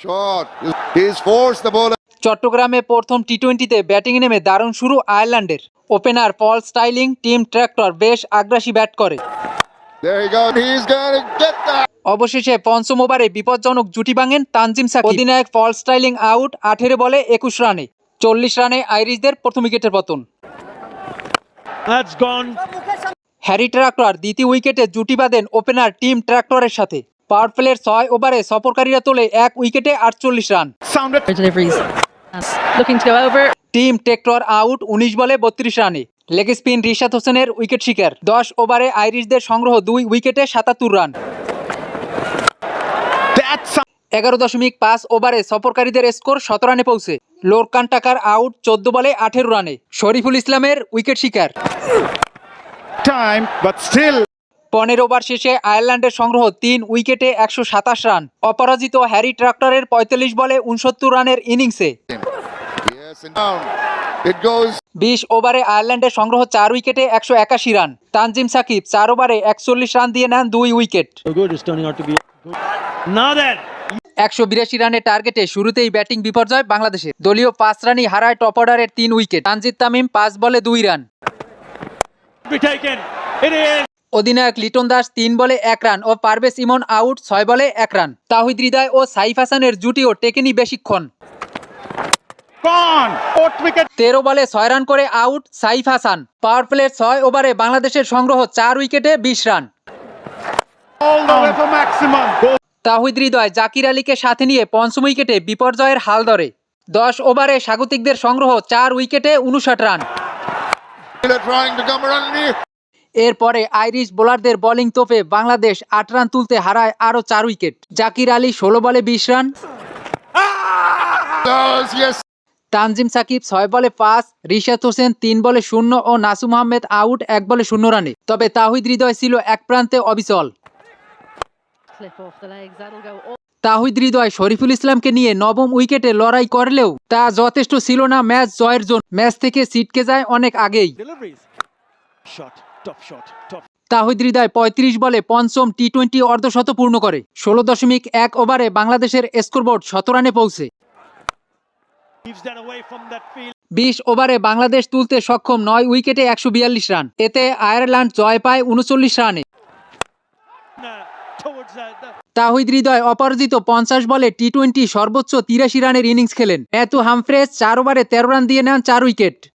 Short. He's forced the ball. চট্টগ্রামে প্রথম টি টোয়েন্টিতে ব্যাটিং নেমে দারুণ শুরু আয়ারল্যান্ডের। Opener Paul Stirling Tim Tector বেশ আগ্রাসী ব্যাট করে. অবশেষে পঞ্চম ওভারে বিপজ্জনক জুটি ভাঙেন তানজিম সাকিব। অধিনায়ক পল স্টাইলিং আউট আঠেরো বলে একুশ রানে। চল্লিশ রানে আইরিশদের প্রথম উইকেটের পতন। হ্যারি ট্র্যাক্টর দ্বিতীয় উইকেটে জুটি বাঁধেন ওপেনার টিম ট্র্যাক্টরের সাথে। পাওয়ার প্লের ছয় ওভারে সফরকারীরা তোলে এক উইকেটে আটচল্লিশ run. Over. Tim Tector out উনিশ বলে বত্রিশ রানে। লেগ স্পিন রিশাদ হোসেনের উইকেট শিকার। দশ ওভারে আইরিশদের সংগ্রহ দুই উইকেটে সাতাত্তর রান। এগারো দশমিক পাঁচ ওভারে সফরকারীদের স্কোর শত রানে পৌঁছে। লোরকান টাকার আউট চোদ্দ বলে আঠেরো রানে। শরীফুল ইসলামের উইকেট শিকার। Time, but still. পনেরো ওভার শেষে আয়ারল্যান্ডের সংগ্রহ তিন উইকেটে একশো সাতাশ রান অপরাজিত হ্যারি ট্রাক্টরের পঁয়তাল্লিশ বলে উনসত্তর রানের ইনিংসে. বিশ ওভারে আয়ারল্যান্ডের সংগ্রহ চার উইকেটে একশো একাশি রান তানজিম সাকিব চার ওভারে একচল্লিশ রান দিয়ে নেন দুই উইকেট. একশো বিরাশি রানের টার্গেটে শুরুতেই ব্যাটিং বিপর্যয় বাংলাদেশের দলীয় পাঁচ রানই হারায় টপ অর্ডারের তিন উইকেট তানজিদ তামিম পাঁচ বলে দুই রান অধিনায়ক লিটন দাস তিন বলে এক রান ও পারভেজ ইমন আউট ছয় বলে এক রান। তাহিদ হৃদয় ও সাইফ হাসানের জুটিও টেকেনি বেশিক্ষণ. তেরো বলে ছয় রান করে আউট সাইফ হাসান। পাওয়ার প্লের ছয় ওভারে বাংলাদেশের সংগ্রহ চার উইকেটে বিশ রান. তাহিদ হৃদয় জাকির আলীকে সাথে নিয়ে পঞ্চম উইকেটে বিপর্যয়ের হাল ধরে। দশ ওভারে স্বাগতিকদের সংগ্রহ চার উইকেটে উনষাট রান। এরপরে আইরিশ বোলারদের বোলিং তোপে বাংলাদেশ আট রান তুলতে হারায় আরও চার উইকেট। জাকির আলী ষোলো বলে বিশ রান। তানজিম সাকিব ছয় বলে পাঁচ, রিশাদ হোসেন তিন বলে শূন্য ও নাসুম আহমেদ আউট এক বলে শূন্য রানে। তবে তাহিদ হৃদয় ছিল এক প্রান্তে অবিচল. তাহিদ হৃদয় শরীফুল ইসলামকে নিয়ে নবম উইকেটে লড়াই করলেও তা যথেষ্ট ছিল না ম্যাচ জয়ের জন্য। ম্যাচ থেকে ছিটকে যায় অনেক আগেই। Top shot. Top. তাহিদ হৃদয় পঁয়ত্রিশ বলে পঞ্চম টি টোয়েন্টি অর্ধশত পূর্ণ করে ষোলো দশমিক এক ওভারে বাংলাদেশের স্কোরবোর্ড শত রানে পৌঁছে. বিশ ওভারে বাংলাদেশ তুলতে সক্ষম নয় উইকেটে একশো বিয়াল্লিশ রান এতে আয়ারল্যান্ড জয় পায় উনচল্লিশ রানে. তাহিদ হৃদয় অপরাজিত পঞ্চাশ বলে টি টোয়েন্টি সর্বোচ্চ তিরাশি রানের ইনিংস খেলেন ম্যাথু হামফ্রেস চার ওভারে তেরো রান দিয়ে নেন চার উইকেট